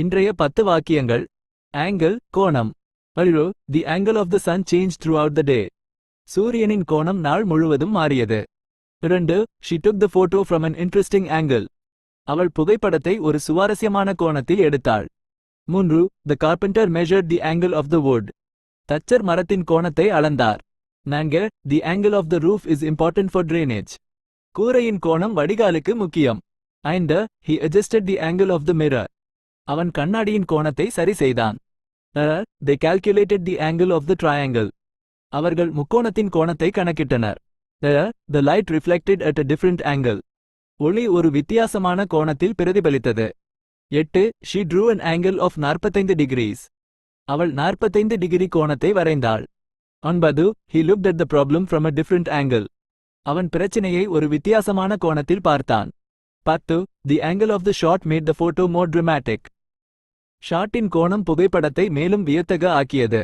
இன்றைய பத்து வாக்கியங்கள். ஆங்கிள் கோணம். அழிவு the angle of the sun change throughout the day சூரியனின் கோணம் நாள் முழுவதும் மாறியது. இரண்டு she took the photo from an interesting angle அவள் புகைப்படத்தை ஒரு சுவாரஸ்யமான கோணத்தில் எடுத்தாள். மூன்று the carpenter measure the angle of the wood தச்சர் மரத்தின் கோணத்தை அளந்தார். நான்கு the angle of the roof is important for drainage கூரையின் கோணம் வடிகாலுக்கு முக்கியம். ஐந்து he adjusted the angle of the mirror அவன் கண்ணாடியின் கோணத்தை சரி செய்தான். They calculated the angle of the triangle அவர்கள் முக்கோணத்தின் கோணத்தை கணக்கிட்டனர். The light reflected at a different angle ஒளி ஒரு வித்தியாசமான கோணத்தில் பிரதிபலித்தது. எட்டு she drew an angle of 45 degrees அவள் 45 டிகிரி கோணத்தை வரைந்தாள். ஒன்பது he look at the problem from a different angle அவன் பிரச்சினையை ஒரு வித்தியாசமான கோணத்தில் பார்த்தான். பத்து the angle of the shot made the photo more dramatic. ஷாட்டின் கோணம் புகைப்படத்தை மேலும் வியத்தக ஆக்கியது.